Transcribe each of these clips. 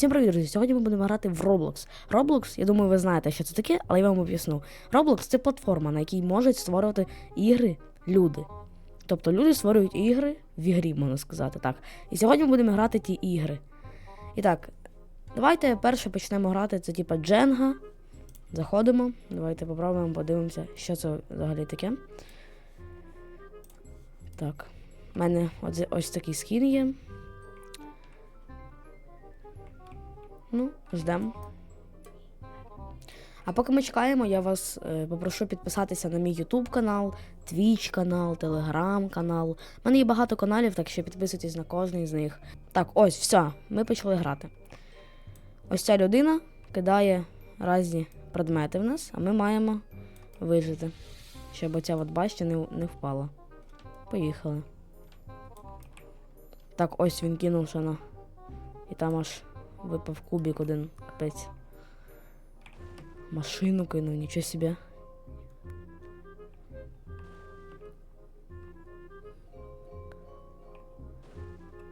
Всім привіт, друзі! Сьогодні ми будемо грати в Roblox. Roblox, я думаю, ви знаєте, що це таке, але я вам об'ясню. Roblox це платформа, на якій можуть створювати ігри люди. Тобто люди створюють ігри в ігрі, можна сказати так. І сьогодні ми будемо грати ті ігри. І так, давайте перше почнемо грати. Це типа Дженга. Заходимо. Давайте попробуємо, подивимося, що це взагалі таке. Так. У мене ось, такий скін є. Ну, ждемо. А поки ми чекаємо, я вас е, попрошу підписатися на мій YouTube канал, Twitch канал, Telegram канал. У мене є багато каналів, так що підписуйтесь на кожний з них. Так, ось, все, ми почали грати. Ось ця людина кидає різні предмети в нас, а ми маємо вижити. Щоб оця от башня не, не впала. Поїхали. Так, ось він кинув ще на. І там аж випав кубик один. Капець. Машину кинув, нічого собі.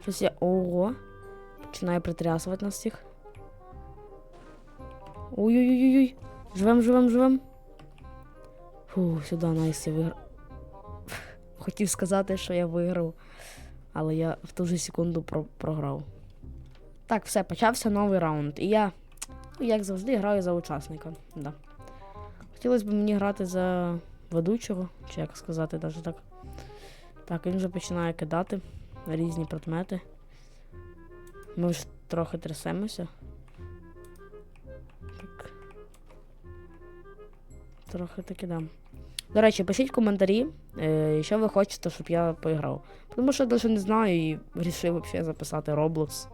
Щось я. Ого. Починає притрясувати нас всіх. Ой-ой-ой-ой. Живем, живем, живем. Фу, сюди найс я виграв. Хотів сказати, що я виграв, але я в ту же секунду про- програв. Так, все, почався новий раунд. І я, як завжди, граю за учасника. Да. Хотілося б мені грати за ведучого, чи як сказати, навіть так. Так, він вже починає кидати різні предмети. Ми вже трохи трясемося. Так. Трохи таки дам. До речі, пишіть коментарі, е, що ви хочете, щоб я поіграв. Тому що я навіть не знаю і вирішив взагалі записати Roblox.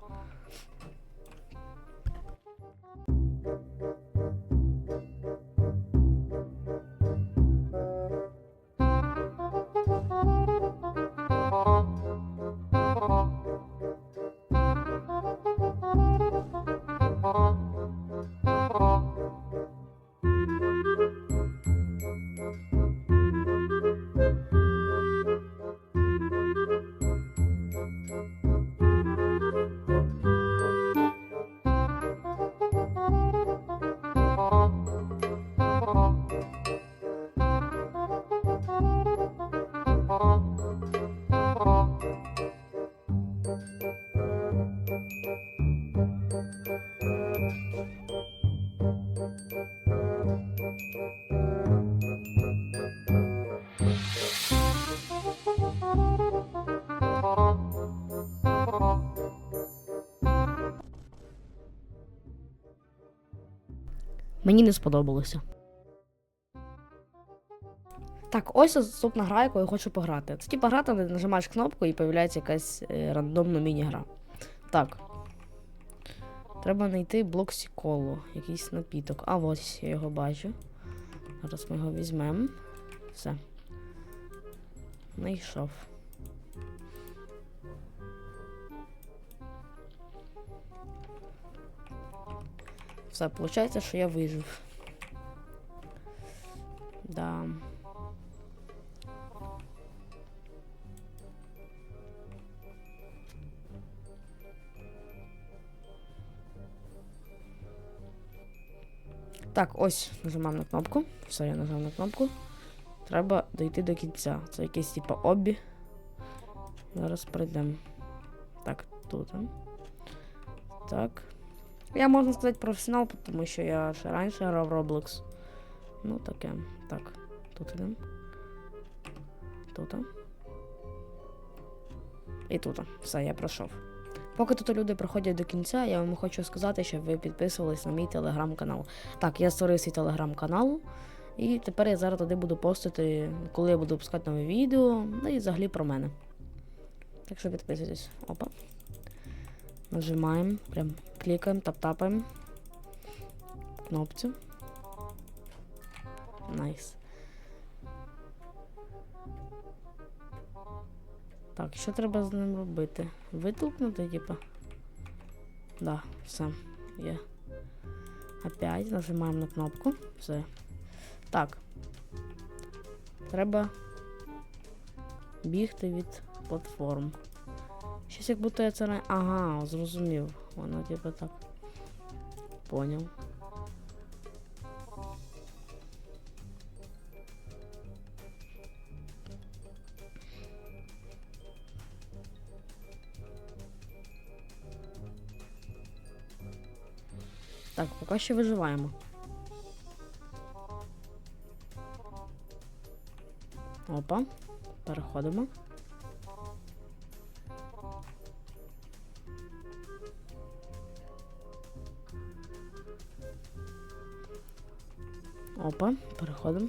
Мені не сподобалося. Так, ось наступна гра, яку я хочу пограти. Це типа гра, де нажимаєш кнопку і появляється якась е, рандомна міні-гра. Так. Треба знайти блок Сіколу, якийсь напіток. А ось я його бачу. Зараз ми його візьмемо. Все. Знайшов. Все, виходить, що я вижив. Да. Так, ось нажимаємо на кнопку. Все, я нажав на кнопку. Треба дойти до кінця. Це якийсь типу обі. Зараз пройдемо. Так, тут. Так. Я можна сказати професіонал, тому що я ще раніше грав Roblox. Ну, таке. Так, тут ідемо. Тут. І тут. Все, я пройшов. Поки тут люди проходять до кінця, я вам хочу сказати, щоб ви підписувались на мій телеграм-канал. Так, я створив свій телеграм-канал, і тепер я зараз туди буду постити, коли я буду пускати нове відео, ну і взагалі про мене. Так що підписуйтесь. Опа. Нажимаємо, прям клікаємо, тап-тапаємо. Кнопцю. Найс. Так, що треба з ним робити? Витолкнути, типа? Да, все, є. Опять нажимаємо на кнопку. Все. Так. Треба бігти від платформ. Щось як будто я це не. Ага, зрозумів. Воно типу так. Поняв. Так, поки що виживаємо. Опа, переходимо. Опа, переходимо.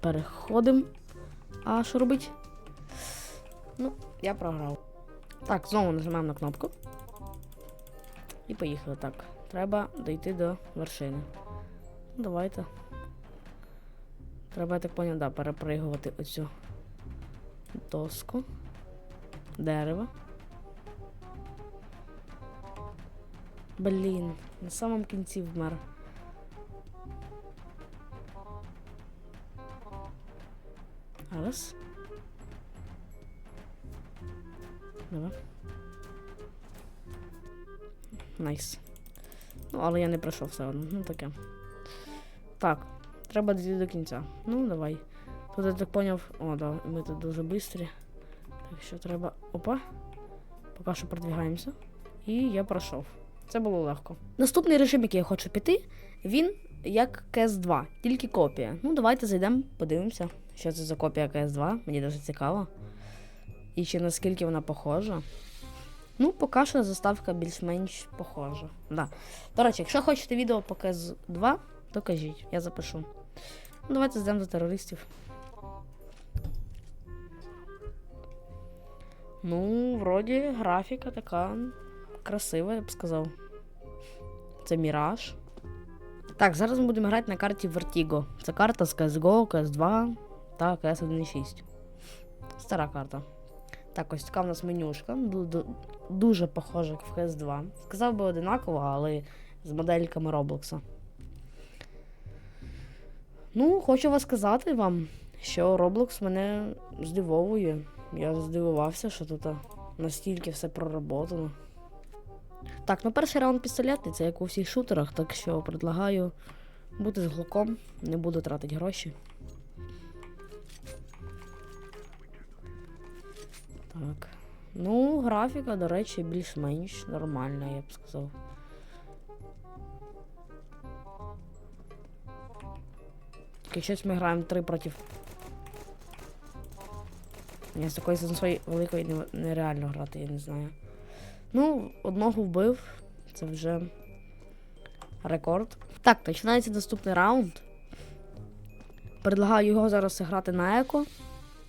Переходимо. А що робить? Ну, я програв. Так, знову нажимаємо на кнопку. І поїхали. Так. Треба дійти до вершини. Ну, Давайте. Треба, я так поняв, да, перепригувати оцю доску. Дерево. Блін, на самому кінці вмер. Раз. Давай. Найс. Ну, але я не пройшов все одно. Ну таке. Так, треба дійти до кінця. Ну, давай. Тут я так поняв. О, да, ми тут дуже швидкі. Так що треба. Опа. Поки що продвигаємося. І я пройшов. Це було легко. Наступний режим, який я хочу піти, він як CS2, тільки копія. Ну, давайте зайдемо, подивимося, що це за копія CS2. Мені дуже цікаво. І чи наскільки вона похожа. Ну, поки що заставка більш-менш похожа. Да. До речі, якщо хочете відео по CS2, то кажіть, я запишу. Ну, давайте здемо за терористів. Ну, вроді графіка така красива, я б сказав. Це Міраж. Так, зараз ми будемо грати на карті Vertigo. Це карта з CSGO, CS2 та CS 1.6. Стара карта. Так, ось така в нас менюшка. ду- ду- Дуже похожа як в CS2. Сказав би одинаково, але з модельками Роблокса. Ну, хочу вас сказати вам, що Roblox мене здивовує. Я здивувався, що тут настільки все проработано. Так, ну перший раунд пістолетний, це як у всіх шутерах, так що предлагаю бути з глуком, не буду тратити гроші. Так. Ну, графіка, до речі, більш-менш нормальна, я б сказав. Тільки щось ми граємо 3 проти. Ні, з такої сенсої великої нереально грати, я не знаю. Ну, одного вбив. Це вже рекорд. Так, починається наступний раунд. Предлагаю його зараз грати на еко.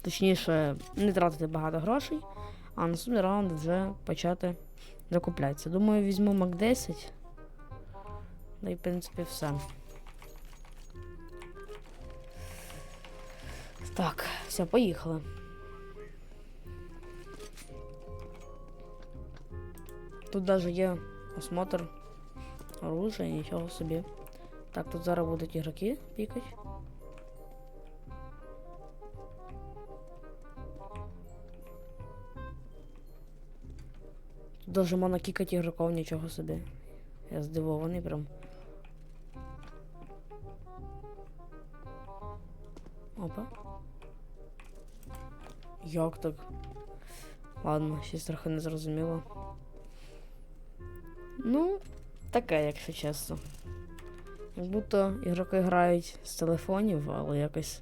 Точніше, не тратити багато грошей, а наступний раунд вже почати закуплятися. Думаю, візьму Мак 10. Да і, в принципі, все. Так, все, поїхали. Тут даже є осмотр оружия, нічого собі. Так, тут зараз будуть ігроки пікати. Даже можна кікати ігроків, нічого собі. Я здивований прям. Опа. Як так? Ладно, щось трохи не зрозуміло. Ну, таке, якщо чесно. Як будто ігроки грають з телефонів, але якось.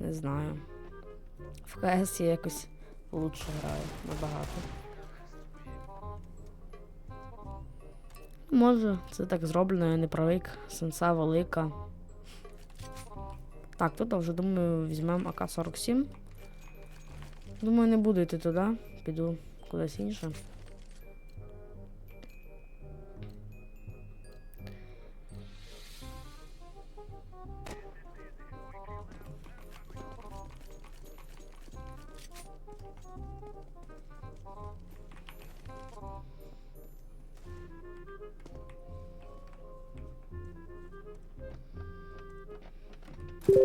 Не знаю. В КС я якось лучше граю набагато. Може, це так зроблено, я не привик. Сенса велика. Так, тут вже думаю, візьмемо АК-47. Думаю, не буду йти туди, піду кудись інше. Ой,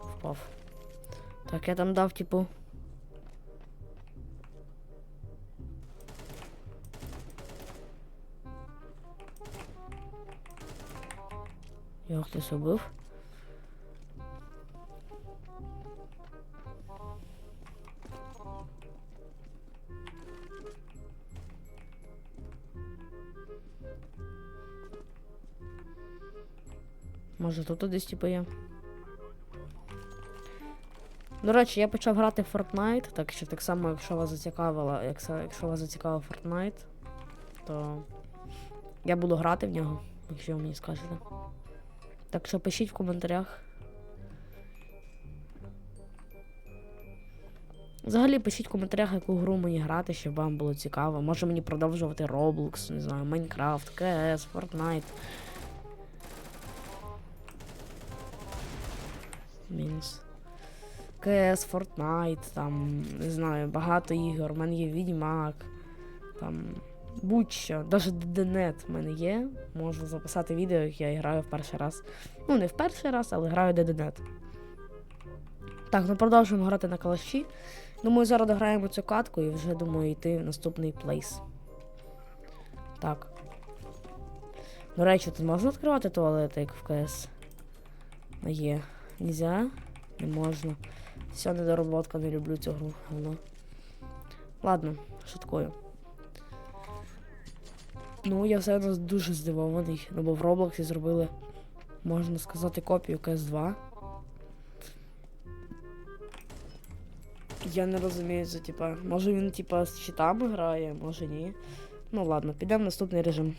впав. Так, я там дав, типу. Йох, ти собив? Може тут десь типу є. До речі, я почав грати в Fortnite, так що так само, якщо вас зацікавило, якщо, якщо вас зацікавив Fortnite, то я буду грати в нього, якщо ви мені скажете. Так що пишіть в коментарях. Взагалі пишіть в коментарях, яку гру мені грати, щоб вам було цікаво. Може мені продовжувати Roblox, не знаю, Minecraft, CS, Fortnite. Мінус. CS, Fortnite, там, не знаю, багато ігор. У мене є Відьмак, там будь-що. Навіть DDNet в мене є. Можу записати відео, як я граю в перший раз. Ну, не в перший раз, але граю DDNet. Так, ну продовжуємо грати на калаші. Думаю, зараз дограємо цю катку і вже думаю йти в наступний плейс. Так. До речі, тут можна відкривати туалети, як в КС? Є. Нельзя? Не можна. Все, недоработка, не люблю цю гру. Говно. Ладно, шуткую. Ну, я все одно дуже здивований, ну бо в Роблоксі зробили, можна сказати, копію CS2. Я не розумію, це типа. Може він типа з щитами грає, може ні. Ну ладно, підемо в наступний режим.